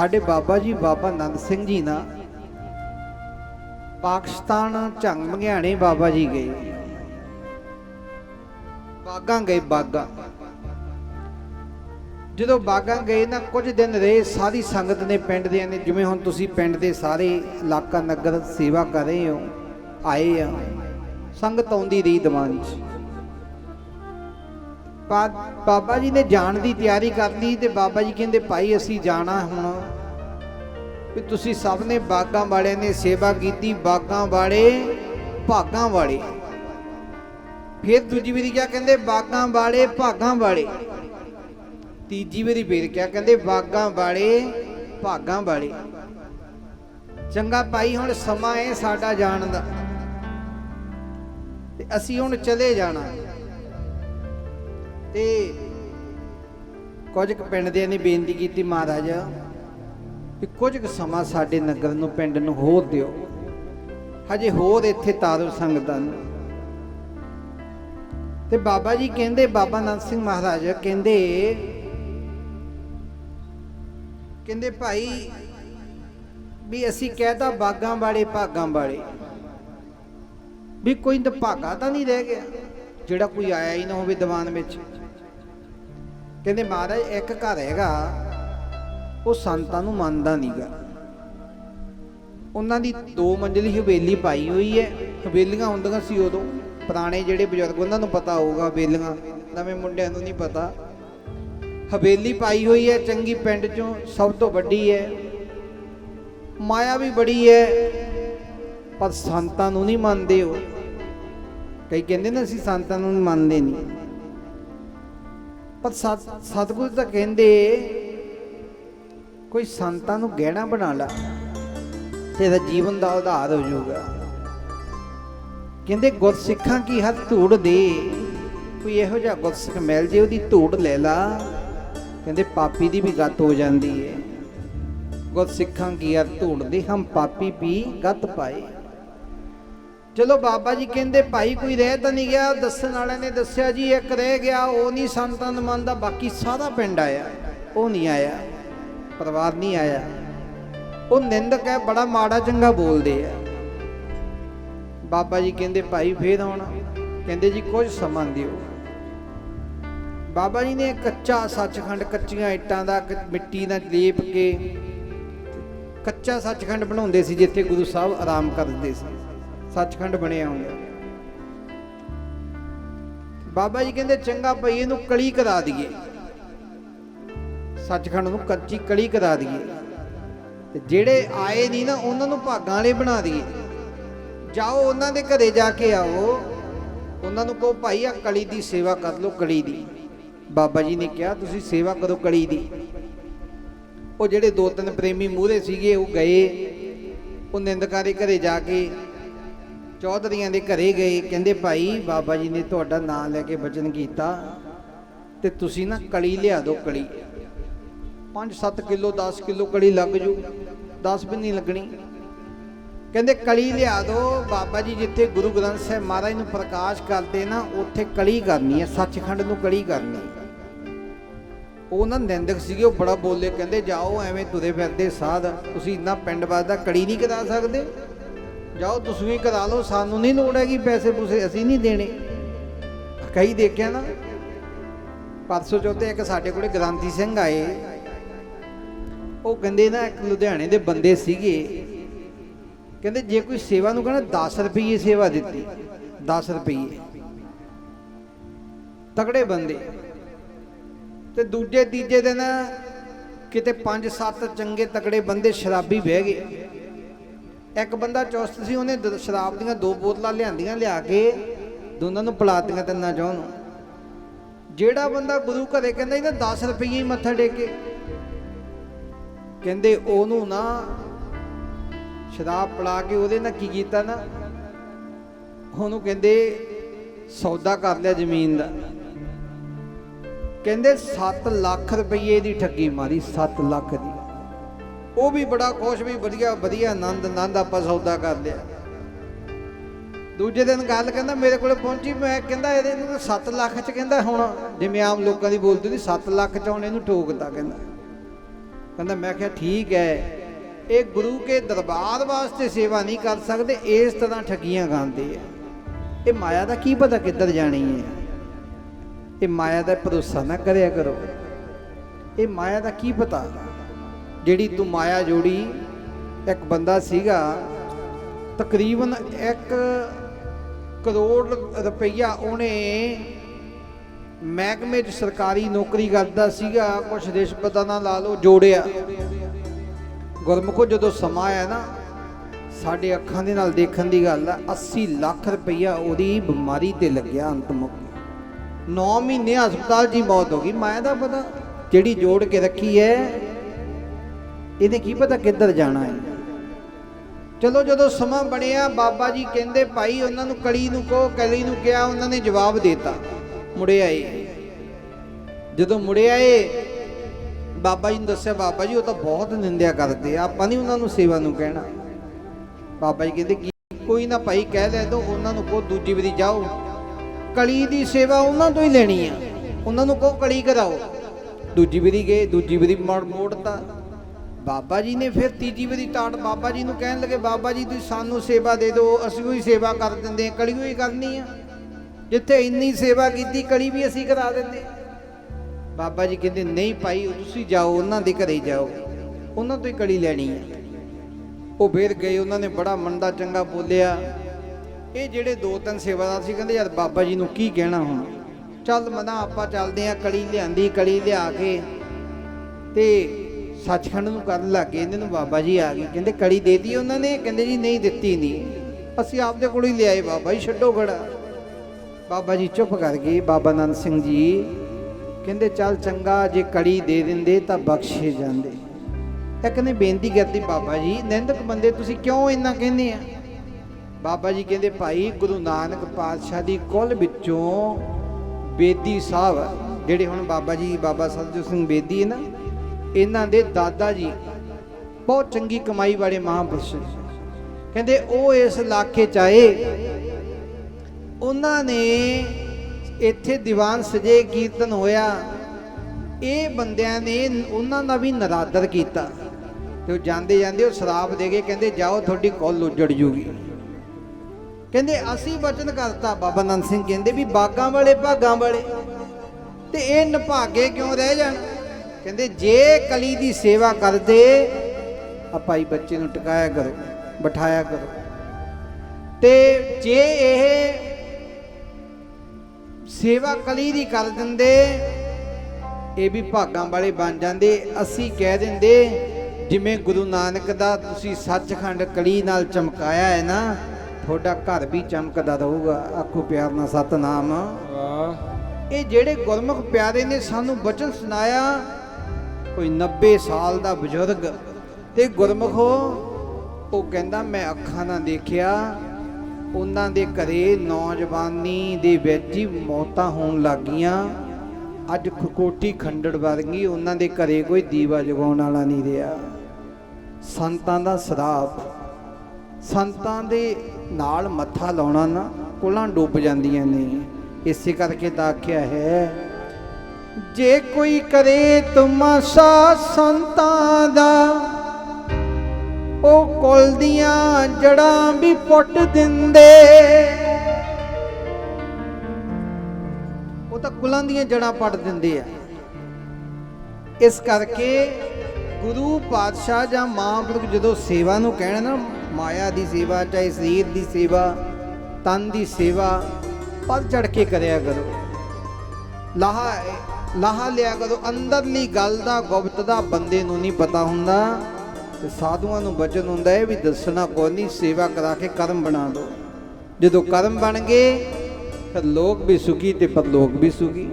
ਸਾਡੇ ਬਾਬਾ ਜੀ, ਬਾਬਾ ਨੰਦ ਸਿੰਘ ਜੀ ਨਾ ਪਾਕਿਸਤਾਨ ਝੰਗ ਮੰਗਿਆਣੇ ਬਾਬਾ ਜੀ ਗਏ। ਬਾਗਾਂ ਗਏ ਬਾਗਾਂ। ਜਦੋਂ ਬਾਗਾਂ ਗਏ ਨਾ ਕੁਝ ਦਿਨ ਰਹੇ, ਸਾਰੀ ਸੰਗਤ ਨੇ ਪਿੰਡ ਦੇ ਨੇ, ਜਿਵੇਂ ਹੁਣ ਤੁਸੀਂ ਪਿੰਡ ਦੇ ਸਾਰੇ ਇਲਾਕਾ ਨਗਰ ਸੇਵਾ ਕਰ ਰਹੇ ਹੋ, ਆਏ ਆ, ਸੰਗਤ ਆਉਂਦੀ ਰਹੀ ਦੀਵਾਨ 'ਚ। ਬਾ- ਬਾਬਾ ਜੀ ਨੇ ਜਾਣ ਦੀ ਤਿਆਰੀ ਕਰ ਲਈ ਤੇ ਬਾਬਾ ਜੀ ਕਹਿੰਦੇ, ਭਾਈ, ਅਸੀਂ ਜਾਣਾ ਹੁਣ। ਵੀ ਤੁਸੀਂ ਸਭ ਨੇ ਬਾਗਾਂ ਵਾਲਿਆਂ ਨੇ ਸੇਵਾ ਕੀਤੀ, ਬਾਗਾਂ ਵਾਲੇ ਭਾਗਾਂ ਵਾਲੇ। ਫਿਰ ਦੂਜੀ ਵਾਰੀ ਕਿਆ ਕਹਿੰਦੇ, ਬਾਗਾਂ ਵਾਲੇ ਭਾਗਾਂ ਵਾਲੇ। ਤੀਜੀ ਵਾਰੀ ਫੇਰ ਕਿਆ ਕਹਿੰਦੇ, ਬਾਗਾਂ ਵਾਲੇ ਭਾਗਾਂ ਵਾਲੇ। ਚੰਗਾ ਭਾਈ, ਹੁਣ ਸਮਾਂ ਹੈ ਸਾਡਾ ਜਾਣ ਦਾ। ਤੇ ਅਸੀਂ ਹੁਣ ਚਲੇ ਜਾਣਾ। ਤੇ ਕੁਝ ਕੁ ਪਿੰਡ ਦੇ ਨੇ ਬੇਨਤੀ ਕੀਤੀ ਮਹਾਰਾਜ, ਵੀ ਕੁਝ ਕੁ ਸਮਾਂ ਸਾਡੇ ਨਗਰ ਨੂੰ, ਪਿੰਡ ਨੂੰ ਹੋਰ ਦਿਓ। ਹਜੇ ਹੋਰ ਇੱਥੇ ਤਾਰੋ ਸੰਗਤਾਂ ਨੂੰ ਤੇ ਬਾਬਾ ਜੀ ਕਹਿੰਦੇ, ਬਾਬਾ ਨੰਦ ਸਿੰਘ ਮਹਾਰਾਜ ਕਹਿੰਦੇ ਕਹਿੰਦੇ ਭਾਈ ਵੀ ਅਸੀਂ ਕਹਿਤਾ ਬਾਗਾਂ ਵਾਲੇ ਭਾਗਾਂ ਵਾਲੇ, ਵੀ ਕੋਈ ਤਾਂ ਭਾਗਾ ਤਾਂ ਨਹੀਂ ਰਹਿ ਗਿਆ, ਜਿਹੜਾ ਕੋਈ ਆਇਆ ਹੀ ਨਾ ਹੋਵੇ ਦੀਵਾਨ ਵਿੱਚ। ਕਹਿੰਦੇ ਮਹਾਰਾਜ, ਇੱਕ ਘਰ ਹੈਗਾ, ਉਹ ਸੰਤਾਂ ਨੂੰ ਮੰਨਦਾ ਨਹੀਂਗਾ ਉਹਨਾਂ ਦੀ ਦੋ ਮੰਜ਼ਲੀ ਹਵੇਲੀ ਪਾਈ ਹੋਈ ਹੈ। ਹਵੇਲੀਆਂ ਹੁੰਦੀਆਂ ਸੀ ਉਦੋਂ। ਪੁਰਾਣੇ ਜਿਹੜੇ ਬਜ਼ੁਰਗ, ਉਹਨਾਂ ਨੂੰ ਪਤਾ ਹੋਊਗਾ ਹਵੇਲੀਆਂ। ਨਵੇਂ ਮੁੰਡਿਆਂ ਨੂੰ ਨਹੀਂ ਪਤਾ। ਹਵੇਲੀ ਪਾਈ ਹੋਈ ਹੈ, ਚੰਗੀ ਪਿੰਡ ਚੋਂ ਸਭ ਤੋਂ ਵੱਡੀ ਹੈ। ਮਾਇਆ ਵੀ ਬੜੀ ਹੈ, ਪਰ ਸੰਤਾਂ ਨੂੰ ਨਹੀਂ ਮੰਨਦੇ ਉਹ। ਕਈ ਕਹਿੰਦੇ ਨੇ ਅਸੀਂ ਸੰਤਾਂ ਨੂੰ ਨਹੀਂ ਮੰਨਦੇ ਨਹੀਂ। ਪਰ ਸਤ ਸਤਿਗੁਰੂ ਤਾਂ ਕਹਿੰਦੇ ਕੋਈ ਸੰਤਾਂ ਨੂੰ ਗਹਿਣਾ ਬਣਾ ਲਾ ਤੇਰਾ ਜੀਵਨ ਦਾ ਉਧਾਰ ਹੋ ਜਾਊਗਾ। ਕਹਿੰਦੇ ਗੁਰਸਿੱਖਾਂ ਕੀ ਹੱਥ ਧੂੜ ਦੇ? ਕੋਈ ਇਹੋ ਜਿਹਾ ਗੁਰਸਿੱਖ ਮਿਲ ਜੇ ਉਹਦੀ ਧੂੜ ਲੈ ਲਾ, ਕਹਿੰਦੇ ਪਾਪੀ ਦੀ ਵੀ ਗੱਤ ਹੋ ਜਾਂਦੀ ਹੈ ਗੁਰਸਿੱਖਾਂ ਕੀ ਹੱਥ ਧੂੜ ਦੇ? ਹਮ ਪਾਪੀ ਵੀ ਗੱਤ ਪਾਏ। ਚਲੋ ਬਾਬਾ ਜੀ ਕਹਿੰਦੇ, ਭਾਈ ਕੋਈ ਰਹਿ ਤਾਂ ਨਹੀਂ ਗਿਆ। ਦੱਸਣ ਵਾਲਿਆਂ ਨੇ ਦੱਸਿਆ, ਜੀ, ਇੱਕ ਰਹਿ ਗਿਆ, ਉਹ ਨਹੀਂ ਸੰਤਾਂ ਨੂੰ ਮੰਨਦਾ ਬਾਕੀ ਸਾਰਾ ਪਿੰਡ ਆਇਆ। ਉਹ ਨਹੀਂ ਆਇਆ, ਪਰਿਵਾਰ ਨਹੀਂ ਆਇਆ। ਉਹ ਨਿੰਦਕ ਹੈ, ਬੜਾ ਮਾੜਾ, ਚੰਗਾ ਬੋਲਦੇ ਆ। ਬਾਬਾ ਜੀ ਕਹਿੰਦੇ, ਭਾਈ ਫੇਰ ਆਉਣਾ। ਕਹਿੰਦੇ, ਜੀ, ਕੁਝ ਸਮਾਂ ਦਿਓ। ਬਾਬਾ ਜੀ ਨੇ ਕੱਚਾ ਸੱਚਖੰਡ, ਕੱਚੀਆਂ ਇੱਟਾਂ ਦਾ, ਕ- ਮਿੱਟੀ ਨਾਲ ਲੇਪ ਕੇ, ਕੱਚਾ ਸੱਚਖੰਡ ਬਣਾਉਂਦੇ ਸੀ, ਜਿੱਥੇ ਗੁਰੂ ਸਾਹਿਬ ਆਰਾਮ ਕਰਦੇ ਸੀ। ਸੱਚਖੰਡ ਬਣਿਆ ਹੁੰਦਾ। ਬਾਬਾ ਜੀ ਕਹਿੰਦੇ, ਚੰਗਾ ਭਈ, ਇਹਨੂੰ ਕਲੀ ਕਰਾ ਦਈਏ। ਸੱਚਖੰਡ ਨੂੰ ਕੱਚੀ ਕਲੀ ਕਰਾ ਦਈਏ। ਤੇ ਜਿਹੜੇ ਆਏ ਨਹੀਂ ਨਾ, ਉਹਨਾਂ ਨੂੰ ਭਾਗਾਂ ਵਾਲੇ ਬਣਾ ਦਈਏ। ਜਾਓ ਉਹਨਾਂ ਦੇ ਘਰੇ ਜਾ ਕੇ ਆਓ। ਉਹਨਾਂ ਨੂੰ ਕਹੋ, ਭਾਈ ਆ ਕਲੀ ਦੀ ਸੇਵਾ ਕਰ ਲਓ, ਕਲੀ ਦੀ। ਬਾਬਾ ਜੀ ਨੇ ਕਿਹਾ, ਤੁਸੀਂ ਸੇਵਾ ਕਰੋ ਕਲੀ ਦੀ। ਉਹ ਜਿਹੜੇ ਦੋ ਤਿੰਨ ਪ੍ਰੇਮੀ ਮੂਹਰੇ ਸੀਗੇ, ਉਹ ਗਏ। ਉਹ ਨਿੰਦਕਾਰੀ ਘਰੇ ਜਾ ਕੇ ਚੌਧਰੀਆਂ ਦੇ ਘਰੇ ਗਏ, ਕਹਿੰਦੇ, ਭਾਈ, ਬਾਬਾ ਜੀ ਨੇ ਤੁਹਾਡਾ ਨਾਮ ਲੈ ਕੇ ਬਚਨ ਕੀਤਾ ਤੇ ਤੁਸੀਂ ਨਾ ਕਲੀ ਲਿਆ ਦਿਓ ਕਲੀ। 5-7 ਕਿਲੋ 10 ਕਿਲੋ ਕਲੀ ਲੱਗ ਜੂ 10 ਵੀ ਨਹੀਂ ਲੱਗਣੀ। ਕਹਿੰਦੇ, ਕਲੀ ਲਿਆ ਦਿਓ, ਬਾਬਾ ਜੀ ਜਿੱਥੇ ਗੁਰੂ ਗ੍ਰੰਥ ਸਾਹਿਬ ਮਹਾਰਾਜ ਨੂੰ ਪ੍ਰਕਾਸ਼ ਕਰਦੇ ਨਾ, ਉੱਥੇ ਕਲੀ ਕਰਨੀ ਹੈ, ਸੱਚਖੰਡ ਨੂੰ ਕਲੀ ਕਰਨੀ ਉਹ ਨਾ ਨਿੰਦਕ ਸੀਗੇ, ਉਹ ਬੜਾ ਬੋਲੇ, ਕਹਿੰਦੇ, ਜਾਓ, ਐਵੇਂ ਤੁਰੇ ਫਿਰਦੇ ਸਾਧ, ਤੁਸੀਂ ਇੰਨਾ ਪਿੰਡ ਬਾਦ ਦਾ ਕੜੀ ਨਹੀਂ ਕਰਾ ਸਕਦੇ? ਜਾਓ ਤੁਸੀਂ ਵੀ ਕਰਾ ਲਓ, ਸਾਨੂੰ ਨਹੀਂ ਲੋੜ ਹੈਗੀ ਪੈਸੇ ਪੂਸੇ, ਅਸੀਂ ਨਹੀਂ ਦੇਣੇ। ਕਈ ਦੇਖਿਆ ਨਾ, ਪਰਸੋਂ ਚੌਥੇ ਇੱਕ ਸਾਡੇ ਕੋਲੇ ਗ੍ਰਾਂਤੀ ਸਿੰਘ ਆਏ। ਉਹ ਕਹਿੰਦੇ ਨਾ, ਇੱਕ ਲੁਧਿਆਣੇ ਦੇ ਬੰਦੇ ਸੀਗੇ। ਕਹਿੰਦੇ, ਜੇ ਕੋਈ ਸੇਵਾ ਨੂੰ ਕਹਿੰਦਾ 10 ਰੁਪਏ ਸੇਵਾ ਦਿੱਤੀ। 10 ਰੁਪਏ ਤਗੜੇ ਬੰਦੇ। ਤੇ ਦੂਜੇ ਤੀਜੇ ਦਿਨ ਕਿਤੇ 5-7 ਚੰਗੇ ਤਕੜੇ ਬੰਦੇ ਸ਼ਰਾਬੀ ਬਹਿ ਗਏ। ਇੱਕ ਬੰਦਾ ਚੁਸਤ ਸੀ, ਉਹਨੇ ਦ- ਸ਼ਰਾਬ ਦੀਆਂ ਦੋ ਬੋਤਲਾਂ ਲਿਆਂਦੀਆਂ, ਲਿਆ ਕੇ ਦੋਨਾਂ ਨੂੰ ਪਿਲਾਤੀਆਂ ਤਿੰਨਾਂ ਚੋਂ। ਨੂੰ ਜਿਹੜਾ ਬੰਦਾ ਗੁਰੂ ਘਰੇ ਕਹਿੰਦਾ ਇਹਦਾ 10 ਰੁਪਏ ਹੀ ਮੱਥਾ ਟੇਕੇ ਕਹਿੰਦੇ ਉਹਨੂੰ ਨਾ ਸ਼ਰਾਬ ਪਿਲਾ ਕੇ ਉਹਦੇ ਨਾਲ ਕੀ ਕੀਤਾ ਨਾ, ਉਹਨੂੰ ਕਹਿੰਦੇ ਸੌਦਾ ਕਰ ਲਿਆ ਜ਼ਮੀਨ ਦਾ। ਕਹਿੰਦੇ 7 ਲੱਖ ਰੁਪਏ ਦੀ ਠੱਗੀ ਮਾਰੀ 7 ਲੱਖ ਦੀ। ਉਹ ਵੀ ਬੜਾ ਖੁਸ਼, ਵੀ ਵਧੀਆ ਵਧੀਆ ਆਨੰਦ ਆਨੰਦ ਆਪਾਂ ਸੌਦਾ ਕਰ ਲਿਆ। ਦੂਜੇ ਦਿਨ ਗੱਲ ਕਹਿੰਦਾ ਮੇਰੇ ਕੋਲੇ ਪਹੁੰਚੀ, ਮੈਂ ਕਹਿੰਦਾ ਇਹਦੇ ਨੂੰ 7 ਲੱਖ ਚ ਕਹਿੰਦਾ ਹੁਣ, ਜਿਵੇਂ ਆਮ ਲੋਕਾਂ ਦੀ ਬੋਲਦੀ ਸੀ 7 ਲੱਖ ਚ ਹੁਣ ਇਹਨੂੰ ਠੋਕਦਾ ਕਹਿੰਦਾ। ਕਹਿੰਦਾ ਮੈਂ ਕਿਹਾ ਠੀਕ ਹੈ ਇਹ ਗੁਰੂ ਕੇ ਦਰਬਾਰ ਵਾਸਤੇ ਸੇਵਾ ਨਹੀਂ ਕਰ ਸਕਦੇ, ਇਸ ਤਰ੍ਹਾਂ ਠੱਗੀਆਂ ਖਾਂਦੇ ਆ ਇਹ ਮਾਇਆ ਦਾ ਕੀ ਪਤਾ ਕਿੱਧਰ ਜਾਣੀ ਹੈ ਇਹ ਮਾਇਆ ਦਾ ਭਰੋਸਾ ਨਾ ਕਰਿਆ ਕਰੋ। ਇਹ ਮਾਇਆ ਦਾ ਕੀ ਪਤਾ? ਜਿਹੜੀ ਤੂੰ ਮਾਇਆ ਜੋੜੀ ਇੱਕ ਬੰਦਾ ਸੀਗਾ, ਤਕਰੀਬਨ 1 ਕਰੋੜ ਰੁਪਈਆ ਉਹਨੇ ਮਹਿਕਮੇ 'ਚ ਸਰਕਾਰੀ ਨੌਕਰੀ ਕਰਦਾ ਸੀਗਾ, ਕੁਛ ਰਿਸ਼ਵਤਾਂ ਨਾਲ ਲਾ ਲਓ, ਜੋੜਿਆ। ਗੁਰਮੁਖੋ, ਜਦੋਂ ਸਮਾਂ ਆਇਆ ਨਾ, ਸਾਡੇ ਅੱਖਾਂ ਦੇ ਨਾਲ ਦੇਖਣ ਦੀ ਗੱਲ ਆ 80 ਲੱਖ ਰੁਪਈਆ ਉਹਦੀ ਬਿਮਾਰੀ ਤੇ ਲੱਗਿਆ ਅੰਤ ਮੁੱਕ 9 ਮਹੀਨੇ ਹਸਪਤਾਲ 'ਚ ਹੀ ਮੌਤ ਹੋ ਗਈ ਮਾਇਆ ਦਾ ਪਤਾ, ਜਿਹੜੀ ਜੋੜ ਕੇ ਰੱਖੀ ਹੈ ਇਹਨੇ ਕੀ ਪਤਾ ਕਿੱਧਰ ਜਾਣਾ ਹੈ। ਚਲੋ ਜਦੋਂ ਸਮਾਂ ਬਣਿਆ, ਬਾਬਾ ਜੀ ਕਹਿੰਦੇ, ਭਾਈ, ਉਹਨਾਂ ਨੂੰ ਕਲੀ ਨੂੰ ਕਹੋ, ਕਲੀ ਨੂੰ ਕਿਹਾ, ਉਹਨਾਂ ਨੇ ਜਵਾਬ ਦਿੱਤਾ। ਮੁੜੇ ਆਏ। ਜਦੋਂ ਮੁੜੇ ਆਏ, ਬਾਬਾ ਜੀ ਨੂੰ ਦੱਸਿਆ, ਬਾਬਾ ਜੀ, ਉਹ ਤਾਂ ਬਹੁਤ ਨਿੰਦਿਆ ਕਰਦੇ ਆ, ਆਪਾਂ ਨਹੀਂ ਉਹਨਾਂ ਨੂੰ ਸੇਵਾ ਨੂੰ ਕਹਿਣਾ। ਬਾਬਾ ਜੀ ਕਹਿੰਦੇ, ਕੀ, ਕੋਈ ਨਾ ਭਾਈ, ਕਹਿ ਲੈ ਦੋ, ਉਹਨਾਂ ਨੂੰ ਕਹੋ, ਦੂਜੀ ਵਾਰੀ ਜਾਓ। ਕਲੀ ਦੀ ਸੇਵਾ ਉਹਨਾਂ ਤੋਂ ਹੀ ਲੈਣੀ ਆ। ਉਹਨਾਂ ਨੂੰ ਕਹੋ, ਕਲੀ ਕਰਾਓ। ਦੂਜੀ ਵਾਰੀ ਗਏ, ਦੂਜੀ ਵਾਰੀ ਮੋੜ ਮੋੜਤਾ। ਬਾਬਾ ਜੀ ਨੇ ਫਿਰ ਤੀਜੀ ਵਾਰੀ ਟਾਟ ਬਾਬਾ ਜੀ ਨੂੰ ਕਹਿਣ ਲੱਗੇ, ਬਾਬਾ ਜੀ ਤੁਸੀਂ ਸਾਨੂੰ ਸੇਵਾ ਦੇ ਦਿਓ, ਅਸੀਂ ਉਹੀ ਸੇਵਾ ਕਰ ਦਿੰਦੇ ਹਾਂ, ਕਲੀ ਵੀ ਕਰਨੀ ਆ। ਜਿੱਥੇ ਇੰਨੀ ਸੇਵਾ ਕੀਤੀ, ਕਲੀ ਵੀ ਅਸੀਂ ਕਰਾ ਦਿੰਦੇ ਬਾਬਾ ਜੀ ਕਹਿੰਦੇ, ਨਹੀਂ ਭਾਈ, ਤੁਸੀਂ ਜਾਓ, ਉਹਨਾਂ ਦੇ ਘਰੇ ਜਾਓ। ਉਹਨਾਂ ਤੋਂ ਹੀ ਕਲੀ ਲੈਣੀ ਹੈ ਉਹ ਫੇਰ ਗਏ, ਉਹਨਾਂ ਨੇ ਬੜਾ ਮੰਦਾ ਚੰਗਾ ਬੋਲਿਆ। ਇਹ ਜਿਹੜੇ ਦੋ ਤਿੰਨ ਸੇਵਾਦਾਰ ਸੀ, ਕਹਿੰਦੇ, ਯਾਰ ਬਾਬਾ ਜੀ ਨੂੰ ਕੀ ਕਹਿਣਾ ਹੁਣ? ਚੱਲ ਮਨਾ, ਆਪਾਂ ਚੱਲਦੇ ਆ ਕਲੀ ਲਿਆਂਦੀ, ਕਲੀ ਲਿਆ ਕੇ। ਤੇ ਸੱਚਖੰਡ ਨੂੰ ਕਰਨ ਲੱਗ ਗਏ। ਇਹਨਾਂ ਨੂੰ ਬਾਬਾ ਜੀ ਆ ਗਏ। ਕਹਿੰਦੇ ਕੜੀ ਦੇ ਦਿੱਤੀ ਉਹਨਾਂ ਨੇ, ਕਹਿੰਦੇ ਜੀ ਨਹੀਂ ਦਿੱਤੀ ਨਹੀਂ ਅਸੀਂ ਆਪਦੇ ਕੋਲ ਹੀ ਲਿਆਏ ਬਾਬਾ ਜੀ, ਛੱਡੋ ਖੜਾ। ਬਾਬਾ ਜੀ ਚੁੱਪ ਕਰ ਗਏ। ਬਾਬਾ ਨੰਦ ਸਿੰਘ ਜੀ ਕਹਿੰਦੇ, ਚੱਲ ਚੰਗਾ, ਜੇ ਕੜੀ ਦੇ ਦਿੰਦੇ ਤਾਂ ਬਖਸ਼ੇ ਜਾਂਦੇ। ਇੱਕ ਨੇ ਬੇਨਤੀ ਕਰਤੀ ਬਾਬਾ ਜੀ, ਨਿੰਦਕ ਬੰਦੇ ਤੁਸੀਂ ਕਿਉਂ ਇੰਨਾ ਕਹਿੰਦੇ ਆ? ਬਾਬਾ ਜੀ ਕਹਿੰਦੇ, ਭਾਈ ਗੁਰੂ ਨਾਨਕ ਪਾਤਸ਼ਾਹ ਦੀ ਕੁੱਲ ਵਿੱਚੋਂ ਬੇਦੀ ਸਾਹਿਬ, ਜਿਹੜੇ ਹੁਣ ਬਾਬਾ ਜੀ, ਬਾਬਾ ਸਤਜੋਤ ਸਿੰਘ ਬੇਦੀ ਹੈ ਨਾ ਇਹਨਾਂ ਦੇ ਦਾਦਾ ਜੀ ਬਹੁਤ ਚੰਗੀ ਕਮਾਈ ਵਾਲੇ ਮਹਾਂਪੁਰਸ਼ ਕਹਿੰਦੇ ਉਹ ਇਸ ਇਲਾਕੇ ਚ ਆਏ, ਉਹਨਾਂ ਨੇ ਇੱਥੇ ਦੀਵਾਨ ਸਜੇ, ਕੀਰਤਨ ਹੋਇਆ। ਇਹ ਬੰਦਿਆਂ ਨੇ ਉਹਨਾਂ ਦਾ ਵੀ ਨਰਾਦਰ ਕੀਤਾ। ਤੇ ਉਹ ਜਾਂਦੇ ਜਾਂਦੇ ਉਹ ਸ਼ਰਾਬ ਦੇ ਕੇ ਕਹਿੰਦੇ, ਜਾਓ, ਤੁਹਾਡੀ ਕੋਲ ਉੱਜੜ ਜੂਗੀ। ਕਹਿੰਦੇ, ਅਸੀਂ ਵਚਨ ਕਰਤਾ। ਬਾਬਾ ਨੰਦ ਸਿੰਘ ਕਹਿੰਦੇ ਵੀ, ਬਾਗਾਂ ਵਾਲੇ, ਭਾਗਾਂ ਵਾਲੇ। ਤੇ ਇਹ ਨਭਾਗੇ ਕਿਉਂ ਰਹਿ ਜਾਣ? ਕਹਿੰਦੇ ਜੇ ਕਲੀ ਦੀ ਸੇਵਾ ਕਰਦੇ ਆ ਭਾਈ ਬੱਚੇ ਨੂੰ ਟਿਕਾਇਆ ਕਰੋ ਬਿਠਾਇਆ ਕਰੋ। ਤੇ ਜੇ ਇਹ ਸੇਵਾ ਕਲੀ ਦੀ ਕਰ ਦਿੰਦੇ ਇਹ ਵੀ ਭਾਗਾਂ ਵਾਲੇ ਬਣ ਜਾਂਦੇ। ਅਸੀਂ ਕਹਿ ਦਿੰਦੇ ਜਿਵੇਂ ਗੁਰੂ ਨਾਨਕ ਦਾ ਤੁਸੀਂ ਸੱਚਖੰਡ ਕਲੀ ਨਾਲ ਚਮਕਾਇਆ ਹੈ ਨਾ ਤੁਹਾਡਾ ਘਰ ਵੀ ਚਮਕਦਾ ਰਹੂਗਾ। ਆਖੋ ਪਿਆਰ ਨਾਲ ਸਤਨਾਮ। ਵਾਹ। ਇਹ ਜਿਹੜੇ ਗੁਰਮੁਖ ਪਿਆਰੇ ਨੇ ਸਾਨੂੰ ਬਚਨ ਸੁਣਾਇਆ ਕੋਈ 90 ਸਾਲ ਦਾ ਬਜ਼ੁਰਗ ਤੇ ਗੁਰਮੁਖੋ, ਉਹ ਕਹਿੰਦਾ, ਮੈਂ ਅੱਖਾਂ ਨਾਲ ਦੇਖਿਆ, ਉਹਨਾਂ ਦੇ ਘਰੇ ਨੌਜਵਾਨੀ ਦੇ ਵਿੱਚ ਹੀ ਮੌਤਾਂ ਹੋਣ ਲੱਗੀਆਂ। ਅੱਜ ਖਕੋਟੀ ਖੰਡੜ ਵਰਗੀ ਉਹਨਾਂ ਦੇ ਘਰੇ ਕੋਈ ਦੀਵਾ ਜਗਾਉਣ ਵਾਲਾ ਨਹੀਂ ਰਿਹਾ। ਸੰਤਾਂ ਦਾ ਸਰਾਪ। ਸੰਤਾਂ ਦੇ ਨਾਲ ਮੱਥਾ ਲਾਉਣਾ ਨਾ, ਕੋਲਾਂ ਡੁੱਬ ਜਾਂਦੀਆਂ ਨੇ। ਇਸੇ ਕਰਕੇ ਤਾਂ ਆਖਿਆ ਹੈ ਜੇ ਕੋਈ ਕਰੇ ਤੁਮਸਾ ਸੰਤਾਂ ਦਾ, ਉਹ ਕੁਲ ਦੀਆਂ ਜੜਾਂ ਵੀ ਪੁੱਟ ਦਿੰਦੇ। ਉਹ ਤਾਂ ਕੁਲਾਂ ਦੀਆਂ ਜੜਾਂ ਪੱਟ ਦਿੰਦੇ ਆ। ਇਸ ਕਰਕੇ ਗੁਰੂ ਪਾਤਸ਼ਾਹ ਜਾਂ ਮਹਾਂਪੁਰਖ ਜਦੋਂ ਸੇਵਾ ਨੂੰ ਕਹਿਣ ਨਾ, ਮਾਇਆ ਦੀ ਸੇਵਾ, ਚਾਹੇ ਸਰੀਰ ਦੀ ਸੇਵਾ, ਤਨ ਦੀ ਸੇਵਾ, ਪਰ ਚੜ ਕੇ ਕਰਿਆ ਕਰੋ। ਲਾਹਾ ਲਾਹਾ ਲਿਆ ਕਰੋ, ਅੰਦਰਲੀ ਗੱਲ ਦਾ, ਗੁਪਤ ਦਾ ਬੰਦੇ ਨੂੰ ਨਹੀਂ ਪਤਾ ਹੁੰਦਾ। ਤੇ ਸਾਧੂਆਂ ਨੂੰ ਬਚਨ ਹੁੰਦਾ ਇਹ ਵੀ ਦੱਸਣਾ ਕੋਈ ਨਹੀਂ, ਸੇਵਾ ਕਰਾ ਕੇ ਕਰਮ ਬਣਾ ਲਓ। ਜਦੋਂ ਕਰਮ ਬਣ ਗਏ, ਫਿਰ ਲੋਕ ਵੀ ਸੁਖੀ ਤੇ ਪਰਲੋਕ ਵੀ ਸੁਖੀ।